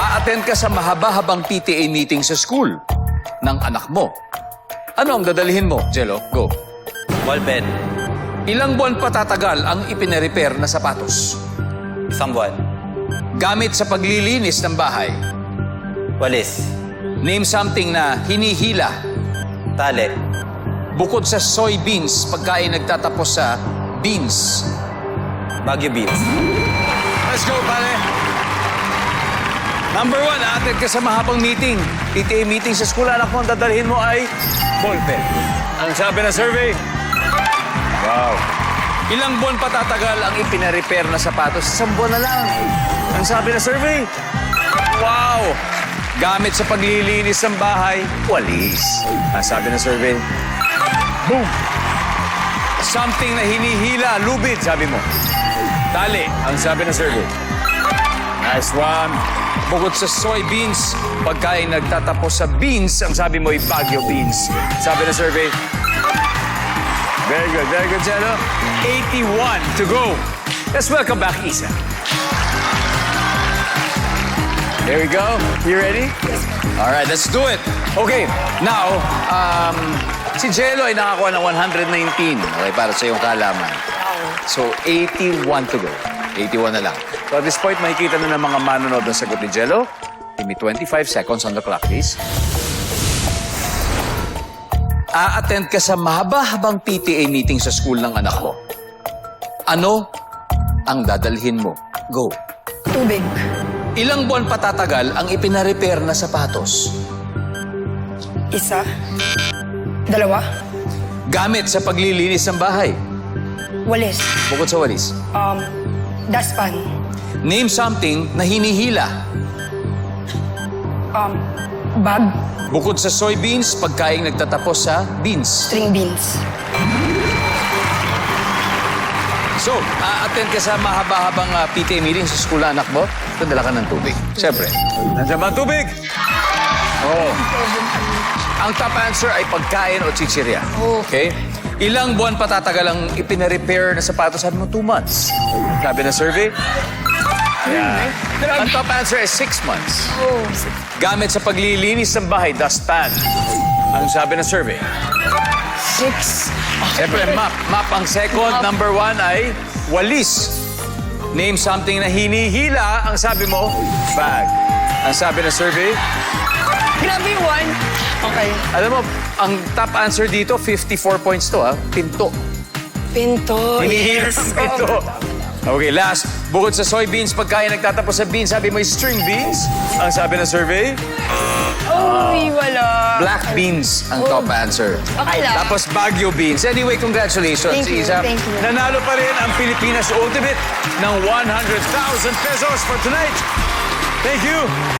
A-attend ka sa mahaba-habang PTA meeting sa school ng anak mo. Ano ang dadalhin mo, Jello? Go. Ballpen. Ilang buwan patatagal ang ipine-repair na sapatos? Isang buwan. Gamit sa paglilinis ng bahay. Walis. Name something na hinihila. Tali. Bukod sa soybeans, pagkain nagtatapos sa beans. Baguio beans. Let's go, pare. Number one, aatin ka sa mahabang meeting. PTA meeting sa school, anak mo, ang dadalhin mo ay ballpen. Ang sabi na survey? Wow. Ilang buwan patatagal ang ipina-repair na sapatos? Isang buwan na lang. Ang sabi na survey? Wow. Gamit sa paglilinis ng bahay? Walis. Ang sabi na survey? Boom. Something na hinihila, lubid, sabi mo. Tali, ang sabi ng survey. Nice one. Bukod sa soybeans, pagkain nagtatapos sa beans, ang sabi mo ay Baguio beans. Sabi ng survey. Very good, very good, Jello. 81 to go. Let's welcome back Isa. There we go. You ready? All right, let's do it. Okay, now, um, si Jello ay nakakuha ng 119. Okay, para sa iyong kaalaman. So, 81 to go. 81 na lang. So, at this point, makikita na ng mga manonood ng sagot ni Jello. Give me 25 seconds on the clock, please. A-attend ka sa mahaba-habang PTA meeting sa school ng anak mo. Ano ang dadalhin mo? Go. Tubig. Ilang buwan patatagal ang ipina-repair na sapatos? Isa. Dalawa. Gamit sa paglilinis ng bahay. Walis. Bukod sa walis. Um, daspan. Name something na hinihila. Um, bag. Bukod sa soybeans, pagkain nagtatapos sa beans. String beans. So, a-attend ka sa mahaba-habang uh, PTA meeting sa school anak mo, dadala ka ng tubig. Siyempre. Nandiyan ba ang tubig? Oo. Ang top answer ay pagkain o chichirya. Okay? Ilang buwan patatagal ang ipina-repair na sapatos? Sabi mo, two months. Sabi ng survey? Yeah. Ang top answer is six months. Oh. Gamit sa paglilinis ng bahay, dustpan. Ang sabi ng survey? Six. Siyempre, map. Map ang second. Number one ay walis. Name something na hinihila. Ang sabi mo, bag. Ang sabi ng survey, Grabe one. Okay. alam mo, ang top answer dito, 54 points to, ha? Pinto. Pinto. Hinihila Yes. pinto. Okay, last. Bukod sa soybeans, pagkain nagtatapos sa beans, sabi mo string beans. Ang sabi ng survey, Uy, wala. black beans ang top answer. Okay lang. Tapos Baguio beans. Anyway, congratulations, Thank you, Isa. thank you. Nanalo pa rin ang Pilipinas Ultimate ng 100,000 pesos for tonight. Thank you.